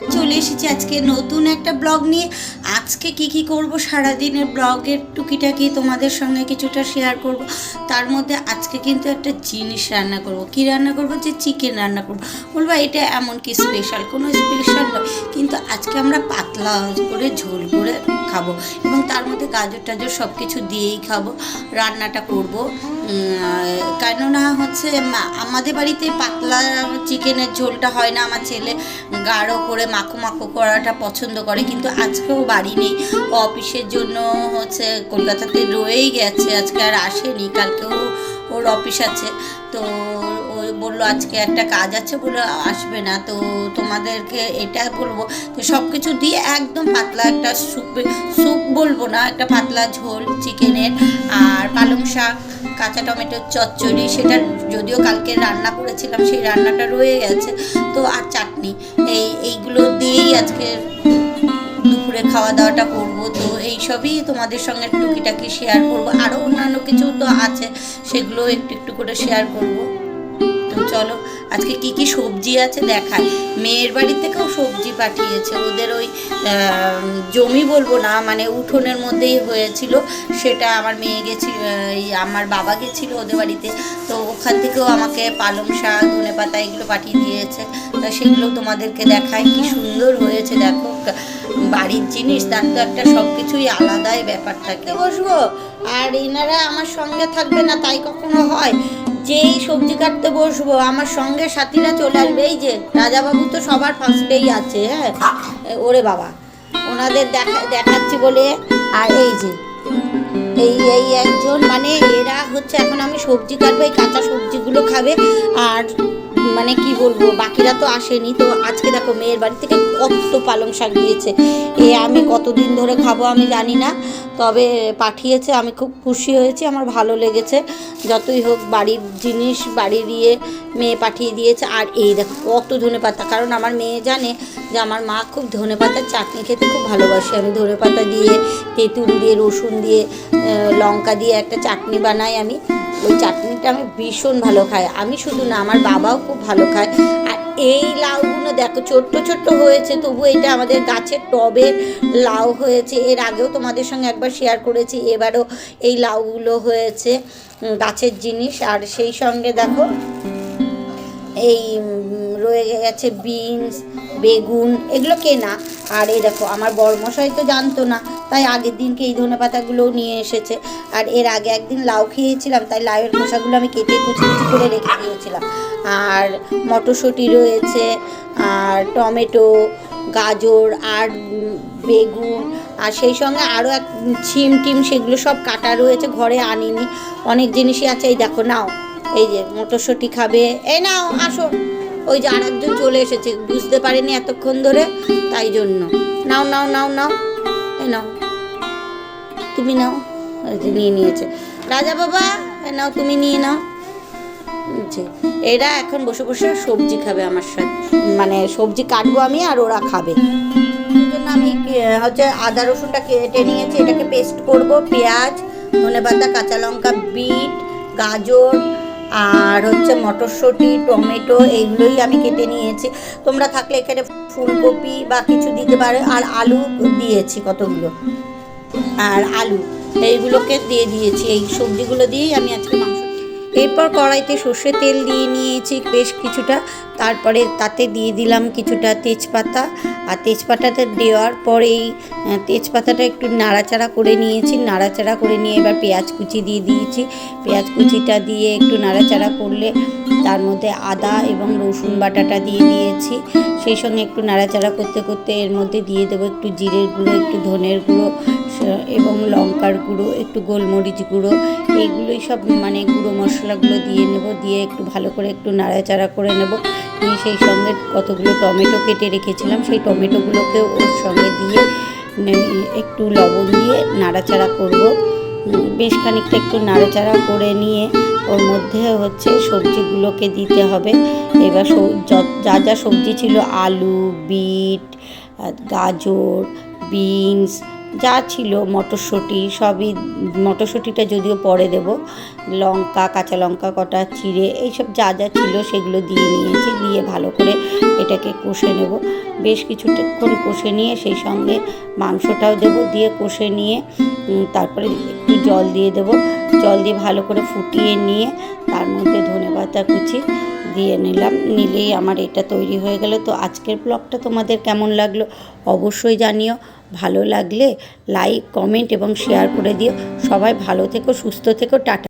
চলে এসেছি আজকে নতুন একটা ব্লগ নিয়ে। আজকে কি কি করব সারা দিনের ব্লগের টুকিটাকি তোমাদের সঙ্গে কিছুটা শেয়ার করব। তার মধ্যে আজকে কিন্তু একটা জিনিস রান্না করব। কি রান্না করব? যে চিকেন রান্না করব। বলব, এটা এমন কি স্পেশাল কোনো স্পেশাল নয়। কিন্তু আজকে আমরা পাতলা করে ঝোল করে খাব এবং তার মধ্যে গাজর টাজর সব কিছু দিয়েই খাব, রান্নাটা করব। কেননা হচ্ছে আমাদের বাড়িতে পাতলা চিকেনের ঝোলটা হয় না, আমার ছেলে গাঢ় করে মাখো মাখো করাটা পছন্দ করে, কিন্তু আজকেও বাড়ি নেই। অফিসের জন্য হচ্ছে কলকাতাতে রয়েই গেছে, আজকে আর আসেনি, কালকেও ওর অফিস আছে। তো বলল, আজকে একটা কাজ আছে বলে আসবে না, তো তোমাদেরকে এটা বলব। তো সব কিছু দিয়ে একদম পাতলা একটা স্যুপ স্যুপ বলব না, একটা পাতলা ঝোল, চিকেনের আর পালং শাক, কাঁচা টমেটোর চচ্চড়ি, সেটা যদিও কালকে রান্না করেছিলাম, সেই রান্নাটা রয়ে গেছে। তো আর চাটনি, এই, এইগুলো দিয়েই আজকে দুপুরে খাওয়া দাওয়াটা করব। তো এই সবই তোমাদের সঙ্গে টুকিটাকি শেয়ার করব। আরও অন্যান্য কিছু তো আছে, সেগুলো একটু একটু করে শেয়ার করব। চলো, আজকে কি কি সবজি আছে দেখায় মেয়ের বাড়ি থেকেও সবজি পাঠিয়েছে, ওদের ওই জমি বলব না মানে উঠোনের মধ্যেই হয়েছিল, সেটা আমার মেয়ে গেছি আমার বাবা গেছিল ওদের বাড়িতে, তো ওখান থেকেও আমাকে পালং শাক, ধনে পাতা এগুলো পাঠিয়ে দিয়েছে, তো সেগুলো তোমাদেরকে দেখায় কি সুন্দর হয়েছে, দেখো, বাড়ির জিনিস, তার তো একটা সব কিছুই আলাদাই ব্যাপার থাকে। বসবো, আর এনারা আমার সঙ্গে থাকবে না, তাই কখনো হয়। যেই সবজি কাটতে বসবো, আমার সঙ্গে সাথীরা চলে আসবে। এই যে, রাজাবাবু তো সবার ফার্স্টেই আছে হ্যাঁ? ওরে বাবা, ওনাদের দেখা, দেখাচ্ছি বলে, আর এই যে, এই এই একজন মানে এরা হচ্ছে, এখন আমি সবজি কাটবো, এই কাঁচা সবজিগুলো খাবে, আর মানে কি বলব, বাকিরা তো আসেনি। তো আজকে দেখো মেয়ের বাড়ি থেকে কত পালং শাক দিয়েছে। এ আমি কতদিন ধরে খাব আমি জানি না, তবে পাঠিয়েছে, আমি খুব খুশি হয়েছি, আমার ভালো লেগেছে। যতই হোক বাড়ির জিনিস, বাড়ির ইয়ে মেয়ে পাঠিয়ে দিয়েছে। আর এই দেখো কত ধনে পাতা কারণ আমার মেয়ে জানে যে আমার মা খুব ধনে পাতার চাটনি খেতে খুব ভালোবাসে। আমি ধনে পাতা দিয়ে, তেঁতুল দিয়ে, রসুন দিয়ে লঙ্কা দিয়ে একটা চাটনি বানাই আমি। ওই চাটনিটা আমি ভীষণ ভালো খাই। আমি শুধু না, আমার বাবাও খুব ভালো খায়। আর এই লাউগুলো দেখো, ছোট্ট ছোট্ট হয়েছে, তবু এটা আমাদের গাছের টবে লাউ হয়েছে। এর আগেও তোমাদের সঙ্গে একবার শেয়ার করেছি, এবারও এই লাউগুলো হয়েছে গাছের জিনিস। আর সেই সঙ্গে দেখো, এই গেছে বিনস, বেগুন, এগুলো কেনা। আর এই দেখো, আমার বড়মশাই তো জানতো না, তাই আগের দিনকে এই ধনে পাতাগুলোও নিয়ে এসেছে। আর এর আগে একদিন লাউ খেয়েছিলাম, তাই লাউয়ের খোসাগুলো আমি কেটে কুচি কুচি করে রেখে দিয়েছিলাম। আর মটরশুঁটি রয়েছে, আর টমেটো, গাজর, আর বেগুন, আর সেই সঙ্গে আরও এক ছিম টিম, সেগুলো সব কাটা রয়েছে, ঘরে আনিনি। অনেক জিনিসই আছে, এই দেখো, নাও। এই যে মটরশুঁটি খাবে, এই নাও, আসো। ওই যে আরেকজন চলে এসেছে, বুঝতে পারেনি এতক্ষণ ধরে, তাই জন্য। নাও নাও নাও নাও। এ নাও। তুমি নাও। নিয়ে নিয়েছে। রাজা বাবা, এ নাও, তুমি নিয়ে নাও। এরা এখন বসে বসে সবজি খাবে আমার সাথে। মানে সবজি কাটবো আমি আর ওরা খাবে। জন্য আমি হচ্ছে আদা রসুনটা কেটে নিয়েছি। এটাকে পেস্ট করব। পেঁয়াজ ধনে পাতা কাঁচা লঙ্কা, বিট, গাজর আর হচ্ছে মটরশুঁটি, টমেটো এইগুলোই আমি কেটে নিয়েছি। তোমরা থাকলে এখানে ফুলকপি বা কিছু দিতে পারো। আর আলু দিয়েছি কতগুলো? আর আলু, এইগুলোকে দিয়ে দিয়েছি। এই সবজিগুলো দিয়েই আমি আজকে এরপর কড়াইতে সর্ষে তেল দিয়ে নিয়েছি বেশ কিছুটা। তারপরে তাতে দিয়ে দিলাম কিছুটা তেজপাতা। আর তেজপাতাটা দেওয়ার পরেই তেজপাতাটা একটু নাড়াচাড়া করে নিয়েছি। নাড়াচাড়া করে নিয়ে এবার পেঁয়াজ কুচি দিয়ে দিয়েছি। পেঁয়াজ কুচিটা দিয়ে একটু নাড়াচাড়া করলে তার মধ্যে আদা এবং রসুন বাটাটা দিয়ে দিয়েছি। সেই সঙ্গে একটু নাড়াচাড়া করতে করতে এর মধ্যে দিয়ে দেবো একটু জিরের গুঁড়ো, একটু ধনের গুঁড়ো এবং লঙ্কার গুঁড়ো, একটু গোলমরিচ গুঁড়ো, এইগুলোই সব মানে গুঁড়ো মশলাগুলো দিয়ে নেব, দিয়ে একটু ভালো করে একটু নাড়াচাড়া করে নেব। নিয়ে সেই সঙ্গে কতগুলো টমেটো কেটে রেখেছিলাম, সেই টমেটোগুলোকে ওর সঙ্গে দিয়ে একটু লবণ দিয়ে নাড়াচাড়া করব। বেশ খানিকটা একটু নাড়াচাড়া করে নিয়ে ওর মধ্যে হচ্ছে সবজিগুলোকে দিতে হবে। এবার যা যা সবজি ছিল, আলু, বিট গাজর, বিনস যা ছিল, মটরশুঁটি, সবই মটরশুঁটিটা যদিও পরে দেব, লঙ্কা, কাঁচা লঙ্কা কটা, চিড়ে, এইসব যা যা ছিল সেগুলো দিয়ে নিয়েছি, দিয়ে ভালো করে এটাকে কষে নেব। বেশ কিছুক্ষণ কষে নিয়ে সেই সঙ্গে মাংসটাও দেবো, দিয়ে কষে নিয়ে তারপরে একটু জল দিয়ে দেবো। জল দিয়ে ভালো করে ফুটিয়ে নিয়ে তার মধ্যে ধনে পাতা কুচি দিয়ে নিলাম, নিলেই আমার এটা তৈরি হয়ে গেল। তো আজকের ব্লগটা তোমাদের কেমন লাগল অবশ্যই জানিও। ভালো লাগলে লাইক কমেন্ট এবং শেয়ার করে দিও। সবাই ভালো থেকো সুস্থ থেকো টাটা।